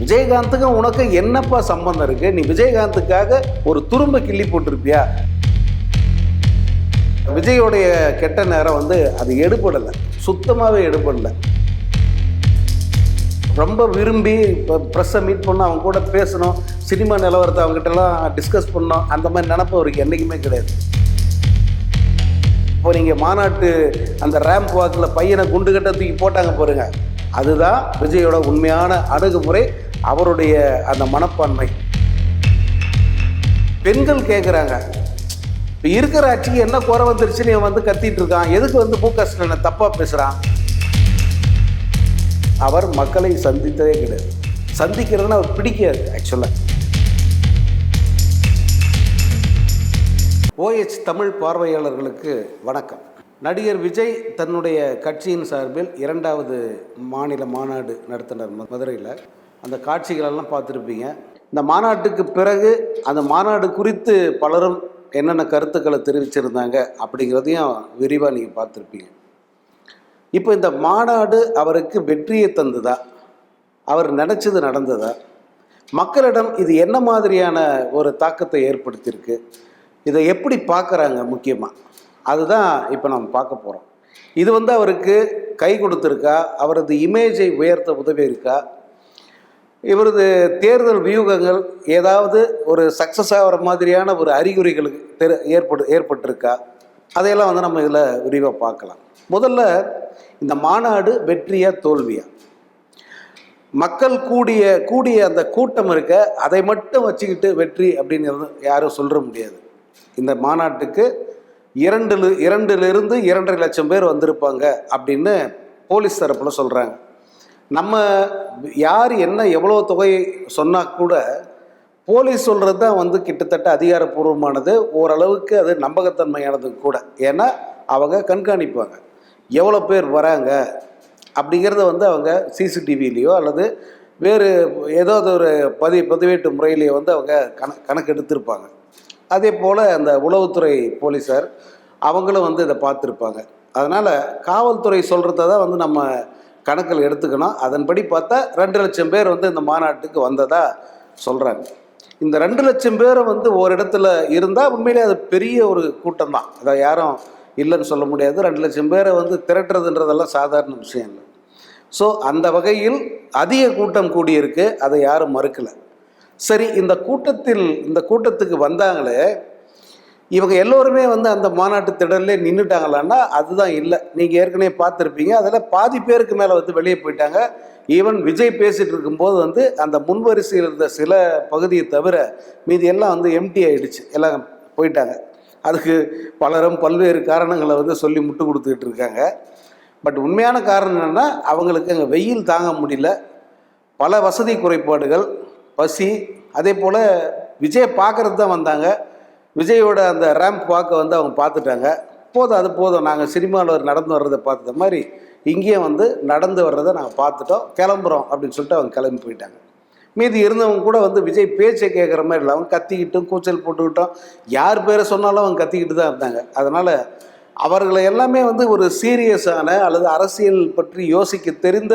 விஜயகாந்துக்கும் உனக்கு என்னப்பா சம்பந்தம் இருக்கு? நீ விஜயகாந்துக்காக ஒரு துரும்ப கிள்ளி போட்டிருப்பியா? விஜயோடைய கெட்ட நேரம் வந்து அது எடுபடலை. சுத்தமாகவே எடுபடலை. ரொம்ப விரும்பி இப்போ ப்ரெஸ்ஸை மீட் பண்ணோம் அவங்க கூட பேசணும். சினிமா நிலவரத்தை அவங்ககிட்டலாம் டிஸ்கஸ் பண்ணோம் அந்த மாதிரி நினப்பு அவருக்கு என்றைக்குமே கிடையாது. இப்போ நீங்கள் மாநாட்டு அந்த ரேம்ப் வாக்கில் பையனை குண்டு கட்ட தூக்கி போட்டாங்க பாருங்கள் அதுதான் விஜயோட உண்மையான அணுகுமுறை. அவருடைய அந்த மனப்பான்மை. பெண்கள் கேட்குறாங்க இப்போ இருக்கிற ஆட்சிக்கு என்ன குறை வந்துருச்சுன்னு இவன் வந்து கத்திட்டு இருக்கான். எதுக்கு வந்து மு க ஸ்டாலினை தப்பாக பேசுகிறான் அவர் மக்களை சந்தித்ததே கிடையாது. சந்திக்கிறதுன்னு அவர் பிடிக்காது ஆக்சுவலாக ஓஎச் தமிழ் பார்வையாளர்களுக்கு வணக்கம். நடிகர் விஜய் தன்னுடைய கட்சியின் சார்பில் இரண்டாவது மாநில மாநாடு நடத்தினார் மதுரையில். அந்த காட்சிகளெல்லாம் பார்த்துருப்பீங்க. இந்த மாநாட்டுக்கு பிறகு அந்த மாநாடு குறித்து பலரும் என்னென்ன கருத்துக்களை தெரிவிச்சிருந்தாங்க அப்படிங்கிறதையும் விரிவாக நீங்கள் பார்த்துருப்பீங்க. இப்போ இந்த மாநாடு அவருக்கு வெற்றியை தந்ததா? அவர் நினச்சது நடந்ததா? மக்களிடம் இது என்ன மாதிரியான ஒரு தாக்கத்தை ஏற்படுத்தியிருக்கு? இதை எப்படி பார்க்குறாங்க முக்கியமாக அதுதான் இப்போ நம்ம பார்க்க போகிறோம் இது வந்து அவருக்கு கை கொடுத்துருக்கா? அவரது இமேஜை உயர்த்த உதவி இருக்கா இவரது தேர்தல் வியூகங்கள் ஏதாவது ஒரு சக்ஸஸ் ஆகிற மாதிரியான ஒரு அறிகுறிகளுக்கு தெரு ஏற்படு ஏற்பட்டிருக்கா? அதையெல்லாம் வந்து நம்ம இதில் விரிவாக பார்க்கலாம். முதல்ல இந்த மாநாடு வெற்றியா தோல்வியா? மக்கள் கூடிய கூடிய அந்த கூட்டம் இருக்க அதை மட்டும் வச்சுக்கிட்டு வெற்றி அப்படிங்கிறது யாரும் சொல்ல முடியாது. இந்த மாநாட்டுக்கு இரண்டு இரண்டிலிருந்து இரண்டரை லட்சம் பேர் வந்திருப்பாங்க அப்படின்னு போலீஸ் தரப்பில் சொல்கிறாங்க நம்ம யார் என்ன எவ்வளோ தொகை சொன்னால் கூட போலீஸ் சொல்கிறது தான் வந்து கிட்டத்தட்ட அதிகாரப்பூர்வமானது. ஓரளவுக்கு அது நம்பகத்தன்மையானது கூட. ஏன்னா அவங்க கண்காணிப்பாங்க. எவ்வளோ பேர் வராங்க அப்படிங்கிறத வந்து அவங்க சிசிடிவிலேயோ அல்லது வேறு ஏதாவது ஒரு பதி பதிவேட்டு முறையிலேயோ வந்து அவங்க கண கணக்கு எடுத்திருப்பாங்க அதே போல் அந்த உளவுத்துறை போலீஸார் அவங்களும் வந்து இதை பார்த்துருப்பாங்க. அதனால் காவல்துறை சொல்கிறத தான் வந்து நம்ம கணக்கில் எடுத்துக்கணும். அதன்படி பார்த்தா ரெண்டு லட்சம் பேர் வந்து இந்த மாநாட்டுக்கு வந்ததாக சொல்கிறாங்க இந்த ரெண்டு லட்சம் பேரை வந்து ஒரு இடத்துல இருந்தால் உண்மையிலே அது பெரிய ஒரு கூட்டம் தான் அதை யாரும் இல்லைன்னு சொல்ல முடியாது. ரெண்டு லட்சம் பேரை வந்து திரட்டுறதுன்றதெல்லாம் சாதாரண விஷயம் இல்லை. ஸோ அந்த வகையில் அதிக கூட்டம் கூடியிருக்கு. அதை யாரும் மறுக்கலை. சரி இந்த கூட்டத்தில் இந்த கூட்டத்துக்கு வந்தாங்களே இவங்க எல்லோருமே வந்து அந்த மாநாட்டு திடல்லே நின்றுட்டாங்களான்னா அதுதான் இல்லை. நீங்கள் ஏற்கனவே பார்த்துருப்பீங்க. அதில் பாதி பேருக்கு மேலே வந்து வெளியே போயிட்டாங்க. ஈவன் விஜய் பேசிகிட்டு இருக்கும்போது வந்து அந்த முன்வரிசையில் இருந்த சில பகுதியை தவிர மீதி எல்லாம் வந்து எம்டி ஆகிடுச்சு எல்லாம் போயிட்டாங்க. அதுக்கு பலரும் பல்வேறு காரணங்களை வந்து சொல்லி முட்டு கொடுத்துக்கிட்டு இருக்காங்க. பட் உண்மையான காரணம் என்னென்னா அவங்களுக்கு அங்கே வெயில் தாங்க முடியல. பல வசதி குறைபாடுகள் பசி அதே போல் விஜய் பார்க்கறது தான் வந்தாங்க. விஜயோட அந்த ரேம்ப் பார்க்க வந்து அவங்க பார்த்துட்டாங்க. போதும் அது போதும். நாங்கள் சினிமாவில் நடந்து வர்றதை பார்த்த மாதிரி இங்கேயும் வந்து நடந்து வர்றதை நாங்கள் பார்த்துட்டோம். கிளம்புறோம் அப்படின்னு சொல்லிட்டு அவங்க கிளம்பி போயிட்டாங்க. மீதி இருந்தவங்க கூட வந்து விஜய் பேச்சை கேட்குற மாதிரி இல்லை. அவங்க கத்திக்கிட்டும் கூச்சல் போட்டுக்கிட்டோம். யார் பேரை சொன்னாலும் அவங்க கத்திக்கிட்டு தான் இருந்தாங்க. அதனால் அவர்களை எல்லாமே வந்து ஒரு சீரியஸான அல்லது அரசியல் பற்றி யோசிக்க தெரிந்த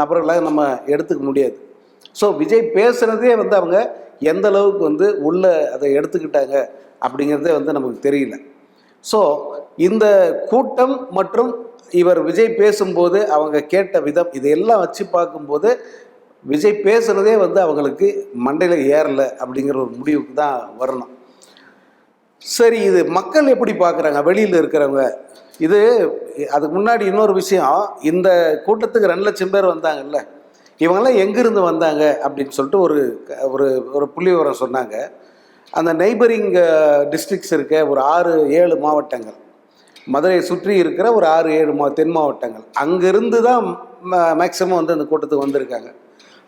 நபர்களாக நம்ம எடுத்துக்க முடியாது. ஸோ விஜய் பேசுகிறதே வந்து அவங்க எந்த அளவுக்கு வந்து உள்ள அதை எடுத்துக்கிட்டாங்க அப்படிங்கிறதே வந்து நமக்கு தெரியல. ஸோ இந்த கூட்டம் மற்றும் இவர் விஜய் பேசும்போது அவங்க கேட்ட விதம் இதையெல்லாம் வச்சு பார்க்கும்போது விஜய் பேசுகிறதே வந்து அவங்களுக்கு மண்டையில் ஏறலை அப்படிங்கிற ஒரு முடிவுக்கு தான் வரணும். சரி இது மக்கள் எப்படி பார்க்குறாங்க? வெளியில் இருக்கிறவங்க. இது அதுக்கு முன்னாடி இன்னொரு விஷயம் இந்த கூட்டத்துக்கு ரெண்டு லட்சம் பேர் வந்தாங்கல்ல இவங்கெல்லாம் எங்கேருந்து வந்தாங்க அப்படின்னு சொல்லிட்டு ஒரு க- ஒரு ஒரு புள்ளி விவரம் சொன்னாங்க. அந்த நெய்பரிங் டிஸ்ட்ரிக்ஸ் இருக்க ஒரு ஆறு ஏழு மாவட்டங்கள். மதுரையை சுற்றி இருக்கிற ஒரு ஆறு ஏழு மா தென் மாவட்டங்கள். அங்கேருந்து தான் மேக்சிமம் வந்து அந்த கூட்டத்துக்கு வந்திருக்காங்க.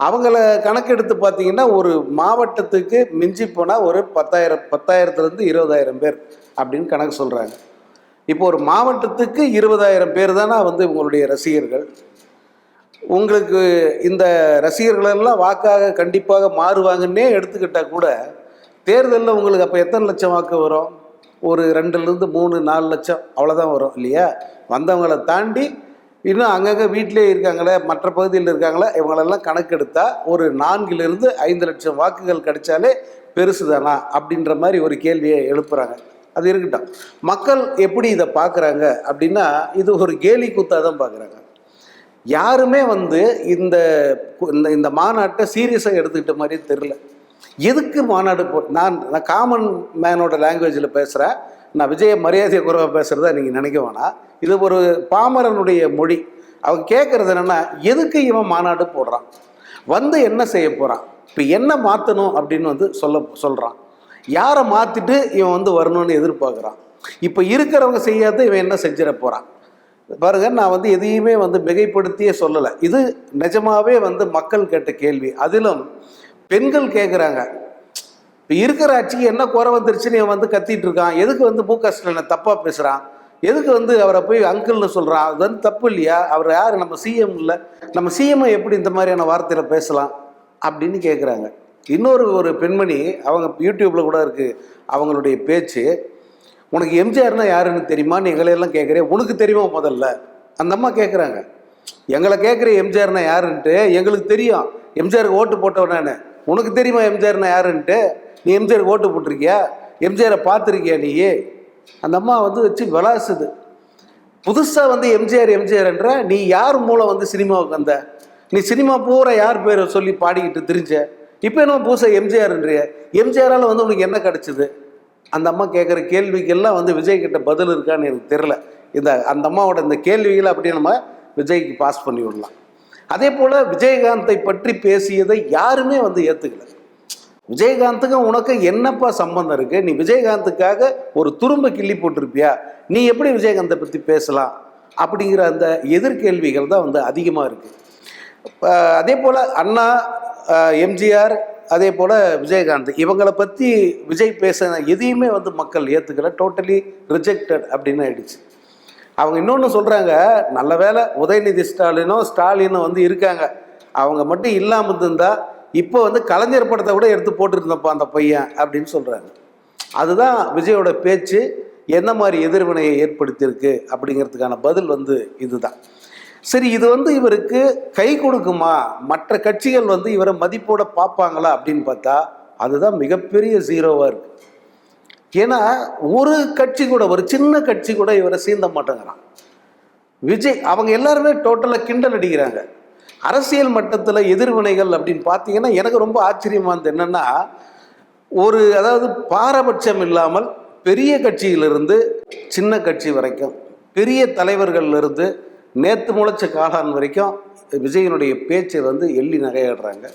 அவங்கள கணக்கெடுத்து பார்த்தீங்கன்னா ஒரு மாவட்டத்துக்கு மிஞ்சி போனால் ஒரு பத்தாயிரம் பத்தாயிரத்துலேருந்து இருபதாயிரம் பேர் அப்படின்னு கணக்கு சொல்கிறாங்க இப்போ ஒரு மாவட்டத்துக்கு இருபதாயிரம் பேர் தானே வந்து உங்களுடைய ரசிகர்கள். உங்களுக்கு இந்த ரசிகர்களெல்லாம் வாக்காக கண்டிப்பாக மாறுவாங்கன்னே எடுத்துக்கிட்டால் கூட தேர்தலில் உங்களுக்கு அப்போ எத்தனை லட்சம் வாக்கு வரும்? ஒரு ரெண்டுலேருந்து மூணு நாலு லட்சம் அவ்வளோதான் வரும் இல்லையா? வந்தவங்களை தாண்டி இன்னும் அங்கங்கே வீட்டிலே இருக்காங்களே மற்ற பகுதியில் இருக்காங்களே இவங்களெல்லாம் கணக்கெடுத்தா ஒரு நான்கிலிருந்து ஐந்து லட்சம் வாக்குகள் கிடைச்சாலே பெருசு தானா? அப்படின்ற மாதிரி ஒரு கேள்வியை எழுப்புறாங்க. அது இருக்கட்டும். மக்கள் எப்படி இதை பார்க்குறாங்க அப்படின்னா இது ஒரு கேலி கூத்தாக தான் பார்க்குறாங்க. யாருமே வந்து இந்த இந்த இந்த மாநாட்டை சீரியஸாக எடுத்துக்கிட்ட மாதிரி தெரில எதுக்கு மாநாடு போ நான் நான் காமன் மேனோட லாங்குவேஜில் பேசுகிறேன் நான் விஜய மரியாதை குறைவாக பேசுகிறதா நீங்கள் நினைக்க வேணாம். இது ஒரு பாமரனுடைய மொழி. அவங்க கேட்குறது என்னென்னா எதுக்கு இவன் மாநாடு போடுறான்? வந்து என்ன செய்ய போகிறான் இப்போ என்ன மாற்றணும் அப்படின்னு வந்து சொல்ல சொல்கிறான் யாரை மாற்றிட்டு இவன் வந்து வரணும்னு எதிர்பார்க்குறான்? இப்போ இருக்கிறவங்க செய்யாத இவன் என்ன செஞ்சிட போகிறான் பாருங்க நான் வந்து எதையுமே வந்து மிகைப்படுத்தியே சொல்லலை. இது நிஜமாவே வந்து மக்கள் கேட்ட கேள்வி. அதிலும் பெண்கள் கேட்குறாங்க இப்போ இருக்கிற ஆட்சிக்கு என்ன குறை வந்துருச்சுன்னு இவன் வந்து கத்திட்டு இருக்கான். எதுக்கு வந்து மு க ஸ்டாலினை தப்பாக பேசுகிறான் எதுக்கு வந்து அவரை போய் அங்கிள்னு சொல்கிறான் அது வந்து தப்பு இல்லையா? அவர் யார்? நம்ம சிஎம் இல்லை. நம்ம சிஎம்ஐ எப்படி இந்த மாதிரியான வார்த்தையில் பேசலாம்? அப்படின்னு கேட்குறாங்க இன்னொரு ஒரு பெண்மணி அவங்க யூடியூப்பில் கூட இருக்குது அவங்களுடைய பேச்சு உனக்கு எம்ஜிஆர்னா யாருன்னு தெரியுமான்னு எங்களையெல்லாம் கேட்குறேன் உனக்கு தெரியுமா முதல்ல? அந்த அம்மா கேட்குறாங்க எங்களை கேட்குற எம்ஜிஆர்னா யாருன்ட்டு எங்களுக்கு தெரியும். எம்ஜிஆருக்கு ஓட்டு போட்டவன் நான். உனக்கு தெரியுமா எம்ஜிஆர்னா யாருன்ட்டு? நீ எம்ஜிஆர் ஓட்டு போட்டிருக்கியா? எம்ஜிஆரை பார்த்துருக்கியா நீ? அந்த அம்மா வந்து வச்சு விளாசுது. புதுசாக வந்து எம்ஜிஆர் எம்ஜிஆர் என்ற நீ யார் மூலம் வந்து சினிமாவுக்கு வந்த? நீ சினிமா பூரா யார் பேரை சொல்லி பாடிக்கிட்டு திரிஞ்ச? இப்போ என்ன புதுசாக எம்ஜிஆர்ன்றிய எம்ஜிஆரால் வந்து உனக்கு என்ன கிடச்சிது? அந்த அம்மா கேட்குற கேள்விக்கெல்லாம் வந்து விஜய் கிட்ட பதில் இருக்கான்னு எனக்கு தெரில இந்த அந்த அம்மாவோட இந்த கேள்விகளை அப்படியே நம்ம விஜய்க்கு பாஸ் பண்ணி விடலாம். அதே போல் விஜயகாந்தை பற்றி பேசியதை யாருமே வந்து ஏற்றுக்கல விஜயகாந்துக்கும் உனக்கு என்னப்பா சம்பந்தம் இருக்கு? நீ விஜயகாந்துக்காக ஒரு துரும்ப கிள்ளி போட்டிருப்பியா? நீ எப்படி விஜயகாந்தை பற்றி பேசலாம்? அப்படிங்கிற அந்த எதிர்கேள்விகள் தான் வந்து அதிகமாக இருக்குது அதே போல் அண்ணா எம்ஜிஆர் அதே போல் விஜயகாந்த் இவங்களை பற்றி விஜய் பேசின எதையுமே வந்து மக்கள் ஏற்றுக்கல டோட்டலி ரிஜெக்டட் அப்படின்னு ஆயிடுச்சு. அவங்க இன்னொன்று சொல்கிறாங்க நல்ல வேளை உதயநிதி ஸ்டாலினும் ஸ்டாலினும் வந்து இருக்காங்க. அவங்க மட்டும் இல்லாமல் இருந்தால் இப்போ வந்து கலைஞர் படத்தை கூட எடுத்து போட்டுருந்தப்பா அந்த பையன் அப்படின்னு சொல்கிறாங்க அதுதான் விஜயோட பேச்சு என்ன மாதிரி எதிர்வினையை ஏற்படுத்தியிருக்கு அப்படிங்கிறதுக்கான பதில் வந்து இதுதான். சரி இது வந்து இவருக்கு கை கொடுக்குமா? மற்ற கட்சிகள் வந்து இவரை மதிப்போட பார்ப்பாங்களா அப்படின்னு பார்த்தா அதுதான் மிகப்பெரிய ஜீரோவாக இருக்குது ஏன்னா ஒரு கட்சி கூட ஒரு சின்ன கட்சி கூட இவரை சீந்த மாட்டேங்கிறான். விஜய் அவங்க எல்லாருமே டோட்டலாக கிண்டல் அடிக்கிறாங்க. அரசியல் மட்டத்தில் எதிர்வினைகள் அப்படின்னு பார்த்தீங்கன்னா எனக்கு ரொம்ப ஆச்சரியமாக இருந்தது. என்னென்னா ஒரு அதாவது பாரபட்சம் இல்லாமல் பெரிய கட்சியிலிருந்து சின்ன கட்சி வரைக்கும் பெரிய தலைவர்கள்லேருந்து நேற்று முளைச்ச காளான் வரைக்கும் விஜயனுடைய பேச்சை வந்து எள்ளி நகையாடுறாங்க.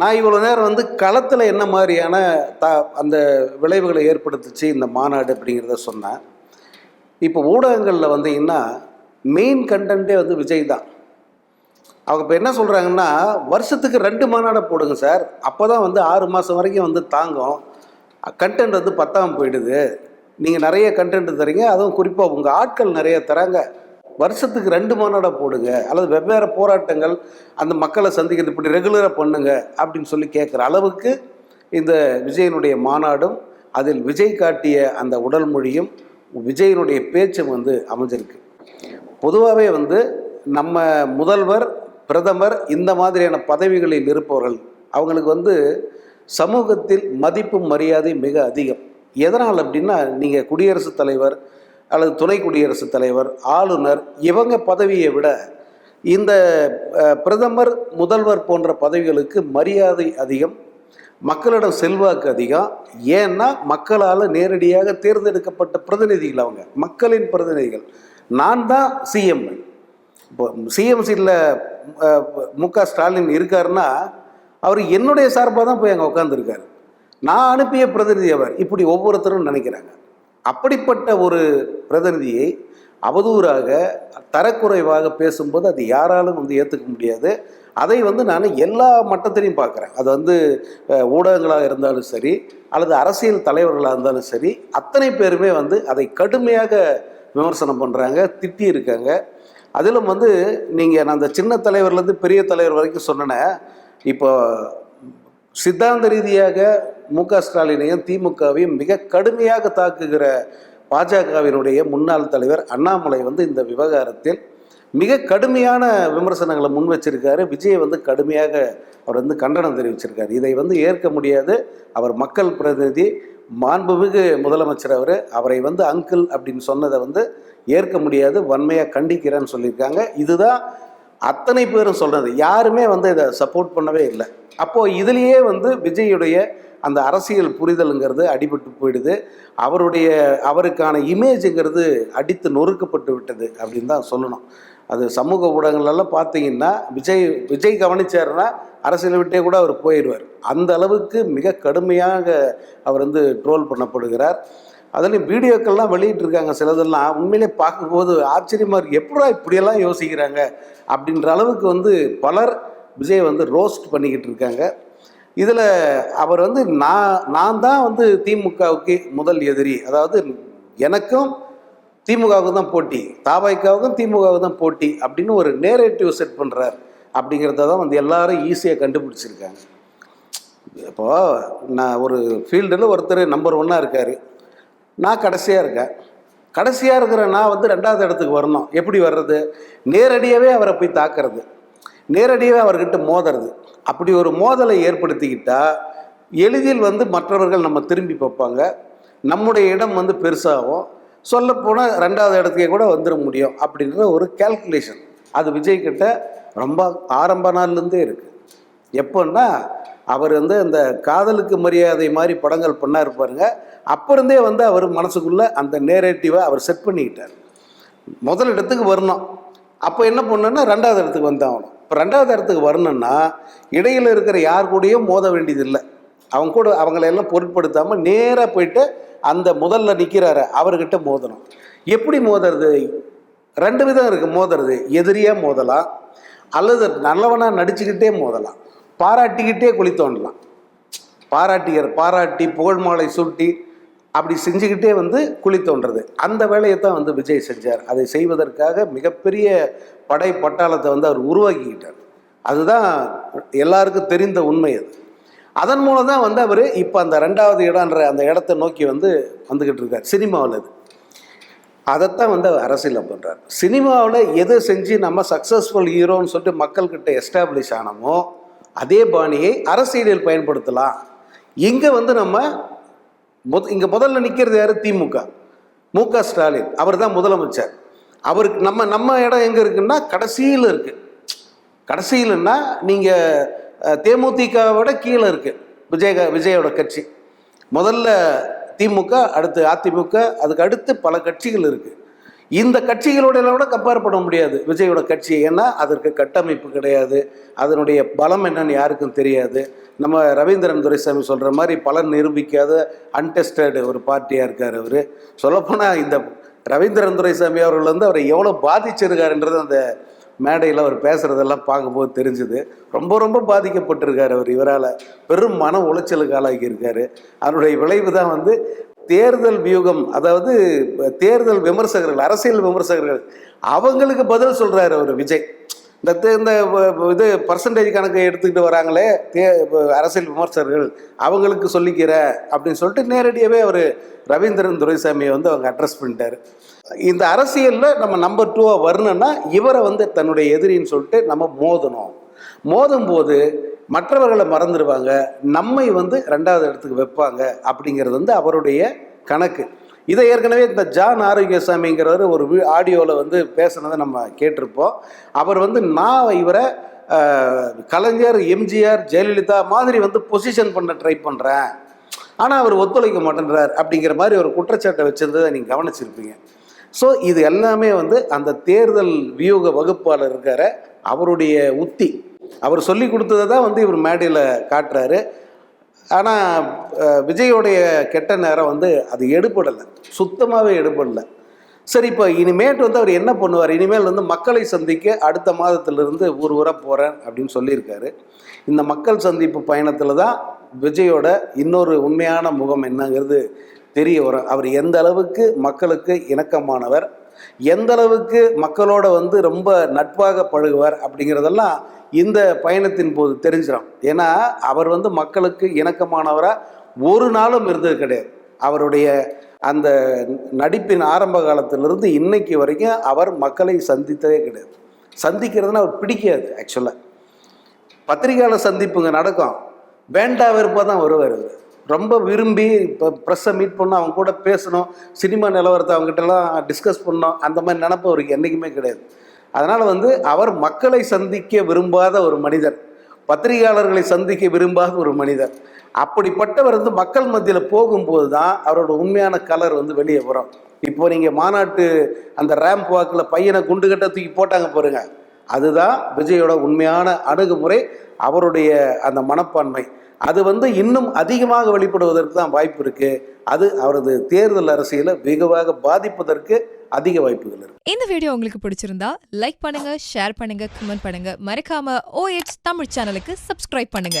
நான் இவ்வளோ நேரம் வந்து களத்தில் என்ன மாதிரியான த அந்த விளைவுகளை ஏற்படுத்துச்சு இந்த மாநாடு அப்படிங்கிறத சொன்னேன். இப்போ ஊடகங்களில் வந்தீங்கன்னா மெயின் கண்டென்ட்டே வந்து விஜய் தான். அவங்க இப்போ என்ன சொல்கிறாங்கன்னா வருஷத்துக்கு ரெண்டு மாநாடை போடுங்க சார். அப்போ தான் வந்து ஆறு மாதம் வரைக்கும் வந்து தாங்கும். கண்டென்ட் வந்து பத்தாமல் போயிடுது. நீங்கள் நிறைய கண்டென்ட் தரீங்க அதுவும் குறிப்பாக உங்கள் ஆட்கள் நிறைய தராங்க வருஷத்துக்கு ரெண்டு மாநாடாக போடுங்க அல்லது வெவ்வேறு போராட்டங்கள் அந்த மக்களை சந்திக்கிறது இப்படி ரெகுலராக பண்ணுங்க அப்படின்னு சொல்லி கேட்குற அளவுக்கு இந்த விஜயனுடைய மாநாடும் அதில் விஜய் காட்டிய அந்த உடல் மொழியும் விஜயனுடைய பேச்சும் வந்து அமைஞ்சிருக்கு. பொதுவாகவே வந்து நம்ம முதல்வர் பிரதமர் இந்த மாதிரியான பதவிகளில் இருப்பவர்கள் அவங்களுக்கு வந்து சமூகத்தில் மதிப்பும் மரியாதை மிக அதிகம். எதனால் அப்படின்னா நீங்கள் குடியரசுத் தலைவர் அல்லது துணை குடியரசுத் தலைவர் ஆளுநர் இவங்க பதவியை விட இந்த பிரதமர் முதல்வர் போன்ற பதவிகளுக்கு மரியாதை அதிகம் மக்களிடம் செல்வாக்கு அதிகம். ஏன்னா மக்களால் நேரடியாக தேர்ந்தெடுக்கப்பட்ட பிரதிநிதிகள் அவங்க மக்களின் பிரதிநிதிகள். நான் தான் சிஎம் இப்போ சிஎம் சீட்டில் மு க ஸ்டாலின் இருக்காருன்னா அவர் என்னுடைய சார்பாக தான் போய் அங்கே உட்காந்துருக்காரு நான் அனுப்பிய பிரதிநிதி அவர். இப்படி ஒவ்வொருத்தரும் நினைக்கிறாங்க. அப்படிப்பட்ட ஒரு பிரதிநிதியை அவதூறாக தரக்குறைவாக பேசும்போது அது யாராலும் வந்து ஏற்றுக்க முடியாது. அதை வந்து நான் எல்லா மட்டத்திலையும் பார்க்குறேன். அது வந்து ஊடகங்களாக இருந்தாலும் சரி அல்லது அரசியல் தலைவர்களாக இருந்தாலும் சரி அத்தனை பேருமே வந்து அதை கடுமையாக விமர்சனம் பண்ணுறாங்க திட்டி இருக்காங்க. அதிலும் வந்து நீங்கள் நான் அந்த சின்ன தலைவர்லேருந்து பெரிய தலைவர் வரைக்கும் சொன்னேன் இப்போ சித்தாந்த ரீதியாக மு க ஸ்டாலினையும் திமுகவையும் மிக கடுமையாக தாக்குகிற பாஜகவினுடைய முன்னாள் தலைவர் அண்ணாமலை வந்து இந்த விவகாரத்தில் மிக கடுமையான விமர்சனங்களை முன் வச்சிருக்காரு. விஜய் வந்து கடுமையாக அவர் வந்து கண்டனம் தெரிவிச்சிருக்காரு. இதை வந்து ஏற்க முடியாது. அவர் மக்கள் பிரதிநிதி மாண்புமிகு முதலமைச்சர் அவர் அவரை வந்து அங்கிள் அப்படின்னு சொன்னதை வந்து ஏற்க முடியாது. வன்மையாக கண்டிக்கிறேன்னு சொல்லியிருக்காங்க. இதுதான் அத்தனை பேரும் சொல்கிறது யாருமே வந்து இதை சப்போர்ட் பண்ணவே இல்லை. அப்போது இதுலேயே வந்து விஜயுடைய அந்த அரசியல் புரிதலுங்கிறது அடிபட்டு போயிடுது. அவருடைய அவருக்கான இமேஜுங்கிறது அடித்து நொறுக்கப்பட்டு விட்டது அப்படின்னு தான் சொல்லணும். அது சமூக ஊடகங்கள்லாம் பார்த்தீங்கன்னா விஜய் விஜய் கவனிச்சாருன்னா அரசியலை விட்டே கூட அவர் போயிடுவார். அந்த அளவுக்கு மிக கடுமையாக அவர் வந்து ட்ரோல் பண்ணப்படுகிறார். அதுலேயும் வீடியோக்கள்லாம் வெளியிட்டிருக்காங்க சிலதெல்லாம். உண்மையிலே பார்க்கும்போது ஆச்சரியமாக இருக்கு. எப்படா இப்படியெல்லாம் யோசிக்கிறாங்க? அப்படின்ற அளவுக்கு வந்து பலர் விஜய் வந்து ரோஸ்ட் பண்ணிக்கிட்டு இருக்காங்க. இதில் அவர் வந்து நான் நான் தான் வந்து திமுகவுக்கு முதல் எதிரி. அதாவது எனக்கும் திமுகவுக்கு தான் போட்டி. தாபாய்க்காவுக்கும் திமுகவுக்கு தான் போட்டி அப்படின்னு ஒரு நேரேட்டிவ் செட் பண்ணுறார் அப்படிங்கிறத தான் வந்து எல்லாரும் ஈஸியாக கண்டுபிடிச்சிருக்காங்க. இப்போது நான் ஒரு ஃபீல்டில் ஒருத்தர் நம்பர் ஒன்னாக இருக்கார். நான் கடைசியாக இருக்கேன். கடைசியாக இருக்கிற நான் வந்து ரெண்டாவது இடத்துக்கு வரணும். எப்படி வர்றது? நேரடியாகவே அவரை போய் தாக்குறது. நேரடியாகவே அவர்கிட்ட மோதுறது. அப்படி ஒரு மோதலை ஏற்படுத்திக்கிட்டால் எளிதில் வந்து மற்றவர்கள் நம்ம திரும்பி பார்ப்பாங்க. நம்முடைய இடம் வந்து பெருசாகும். சொல்லப்போனால் ரெண்டாவது இடத்துக்கே கூட வந்துட முடியும் அப்படின்ற ஒரு கால்குலேஷன் அது விஜய்கிட்ட ரொம்ப ஆரம்ப நாள்லேருந்தே இருக்குது எப்போன்னா அவர் வந்து அந்த காதலுக்கு மரியாதை மாதிரி படங்கள் பண்ணார் பாருங்க. அப்போ இருந்தே வந்து அவர் மனசுக்குள்ளே அந்த நேரேட்டிவை அவர் செட் பண்ணிக்கிட்டார். முதல் இடத்துக்கு வரணும். அப்போ என்ன பண்ணுன்னா ரெண்டாவது இடத்துக்கு வந்தாகணும். இப்போ ரெண்டாவது இடத்துக்கு வரணும்னா இடையில் இருக்கிற யார் கூடயும் மோத வேண்டியதில்லை. அவங்க கூட அவங்களையெல்லாம் பொருட்படுத்தாமல் நேராக போயிட்டு அந்த முதல்ல நிற்கிறாரு அவர்கிட்ட மோதணும். எப்படி மோதுறது? ரெண்டு விதம் இருக்குது மோதுறது எதிரியாக மோதலாம் அல்லது நல்லவனாக நடிச்சுக்கிட்டே மோதலாம். பாராட்டிக்கிட்டே குழி தோண்டலாம். பாராட்டியர் பாராட்டி புகழ் மாலை சூட்டி அப்படி செஞ்சுக்கிட்டே வந்து குழி தோன்றது. அந்த வேலையை தான் வந்து விஜய் செஞ்சார். அதை செய்வதற்காக மிகப்பெரிய படை பட்டாளத்தை வந்து அவர் உருவாக்கிக்கிட்டார். அதுதான் எல்லாருக்கும் தெரிந்த உண்மை அது. அதன் மூலம் தான் வந்து அவர் இப்போ அந்த ரெண்டாவது இடம்ன்ற அந்த இடத்தை நோக்கி வந்து வந்துக்கிட்டு இருக்கார். சினிமாவில் அது. அதைத்தான் வந்து அவர் அரசியலில் பண்ணுறார் சினிமாவில் எது செஞ்சு நம்ம சக்ஸஸ்ஃபுல் ஹீரோன்னு சொல்லிட்டு மக்கள்கிட்ட எஸ்டாப்ளிஷ் ஆனமோ அதே பாணியை அரசியலில் பயன்படுத்தலாம். இங்கே வந்து நம்ம முத இங்கே முதல்ல நிற்கிறது யார்? திமுக. மு க ஸ்டாலின். அவர் தான் முதலமைச்சர். அவருக்கு நம்ம நம்ம இடம் எங்கே இருக்குன்னா கடைசியில் இருக்குது கடைசியில்னா நீங்கள் தேமுதிகவை விட கீழே இருக்குது விஜய விஜயோட கட்சி. முதல்ல திமுக அடுத்து அதிமுக அதுக்கு அடுத்து பல கட்சிகள் இருக்குது இந்த கட்சிகளோட கூட கம்பேர் பண்ண முடியாது. விஜயோட கட்சி ஏன்னா அதற்கு கட்டமைப்பு கிடையாது. அதனுடைய பலம் என்னன்னு யாருக்கும் தெரியாது. நம்ம ரவீந்திரன் துரைசாமி சொல்கிற மாதிரி பலன் நிரூபிக்காத அன்டெஸ்டட் ஒரு பார்ட்டியாக இருக்கார் அவர். சொல்லப்போனால் இந்த ரவீந்திரன் துரைசாமி அவர்கள் வந்து அவரை எவ்வளோ பாதிச்சிருக்காருன்றது அந்த மேடையில் அவர் பேசுகிறதெல்லாம் பார்க்கும்போது தெரிஞ்சுது. ரொம்ப ரொம்ப பாதிக்கப்பட்டிருக்கார் அவர். இவரால் பெரும் மன உளைச்சலுக்கு ஆளாகியிருக்காரு. அதனுடைய விளைவு தான் வந்து தேர்தல் வியூகம் அதாவது தேர்தல் விமர்சகர்கள் அரசியல் விமர்சகர்கள் அவங்களுக்கு பதில் சொல்கிறாரு அவர் விஜய். இந்த இந்த இது பர்சன்டேஜ் கணக்கு எடுத்துக்கிட்டு வராங்களே தே அரசியல் விமர்சகர்கள் அவங்களுக்கு சொல்லிக்கிற அப்படின்னு சொல்லிட்டு நேரடியாகவே அவர் ரவீந்திரன் துரைசாமியை வந்து அவங்க அட்ரஸ் பண்ணிட்டார். இந்த அரசியலில் நம்ம நம்பர் டூவாக வரணும்னா இவரை வந்து தன்னுடைய எதிரின்னு சொல்லிட்டு நம்ம மோதணும். மோதும் போது மற்றவர்களை மறந்துடுவாங்க நம்மை வந்து ரெண்டாவது இடத்துக்கு வைப்பாங்க அப்படிங்கிறது வந்து அவருடைய கணக்கு. இதை ஏற்கனவே இந்த ஜான் ஆரோக்கியசாமிங்கிறவர் ஒரு ஆடியோவில் வந்து பேசுனதை நம்ம கேட்டிருப்போம். அவர் வந்து நான் இவரை கலைஞர் எம்ஜிஆர் ஜெயலலிதா மாதிரி வந்து பொசிஷன் பண்ண ட்ரை பண்ணுறேன் ஆனால் அவர் ஒத்துழைக்க மாட்டேன்றார் அப்படிங்கிற மாதிரி ஒரு குற்றச்சாட்டை வச்சிருந்ததை நீங்கள் கவனிச்சிருப்பீங்க. ஸோ இது எல்லாமே வந்து அந்த தேர்தல் வியூக வகுப்பாளர் இருக்கிற அவருடைய உத்தி. அவர் சொல்லி கொடுத்ததை தான் வந்து இவர் மேடையில் காட்டுறாரு. ஆனால் விஜயோடைய கெட்ட நேரம் வந்து அது எடுபடலை. சுத்தமாகவே எடுபடலை. சரி இப்போ இனிமேட்டு வந்து அவர் என்ன பண்ணுவார்? இனிமேல் வந்து மக்களை சந்திக்க அடுத்த மாதத்திலிருந்து ஊர் ஊராக போகிறேன் அப்படின்னு சொல்லியிருக்காரு. இந்த மக்கள் சந்திப்பு பயணத்தில் தான் விஜயோட இன்னொரு உண்மையான முகம் என்னங்கிறது தெரிய வரும். அவர் எந்த அளவுக்கு மக்களுக்கு இணக்கமானவர் எந்த அளவுக்கு மக்களோட வந்து ரொம்ப நட்பாக பழகுவார் அப்படிங்கிறதெல்லாம் இந்த பயணத்தின் போது தெரிஞ்சிடும். ஏன்னா அவர் வந்து மக்களுக்கு இணக்கமானவராக ஒரு நாளும் இருந்தது கிடையாது. அவருடைய அந்த நடிப்பின் ஆரம்ப காலத்திலிருந்து இன்னைக்கு வரைக்கும் அவர் மக்களை சந்தித்ததே கிடையாது. சந்திக்கிறதுனா அவர் பிடிக்காது ஆக்சுவலாக பத்திரிகையாளர் சந்திப்புங்க நடக்கும். வேண்டா வெறுப்பாக தான் வருவார் அவர். ரொம்ப விரும்பி இப்போ ப்ரெஸ்ஸை மீட் பண்ணோம் அவங்க கூட பேசணும் சினிமா நிலவரத்தை அவங்ககிட்டலாம் டிஸ்கஸ் பண்ணோம் அந்த மாதிரி நினப்பு அவருக்கு என்றைக்குமே கிடையாது. அதனால் வந்து அவர் மக்களை சந்திக்க விரும்பாத ஒரு மனிதர் பத்திரிகையாளர்களை சந்திக்க விரும்பாத ஒரு மனிதர். அப்படிப்பட்டவர் வந்து மக்கள் மத்தியில் போகும்போது தான் அவரோட உண்மையான கலர் வந்து வெளியே வரும். இப்போ நீங்கள் மாநாட்டு அந்த ரேம்ப் வாக்கில் பையனை குண்டு கட்ட தூக்கி போட்டாங்க பாருங்கள் அதுதான் விஜயோட உண்மையான அணுகுமுறை அவருடைய அந்த மனப்பான்மை. அது வந்து இன்னும் அதிகமாக வெளிப்படுவதற்கு தான் வாய்ப்பு இருக்கு. அது அவரது தேர்தல் அரசியலை வெகுவாக பாதிப்பதற்கு அதிக வாய்ப்புகள் இருக்கு. இந்த வீடியோ உங்களுக்கு பிடிச்சிருந்தா லைக் பண்ணுங்க ஷேர் பண்ணுங்க கமெண்ட் பண்ணுங்க. மறக்காம ஓஎச் தமிழ் சேனலுக்கு சப்ஸ்கிரைப் பண்ணுங்க.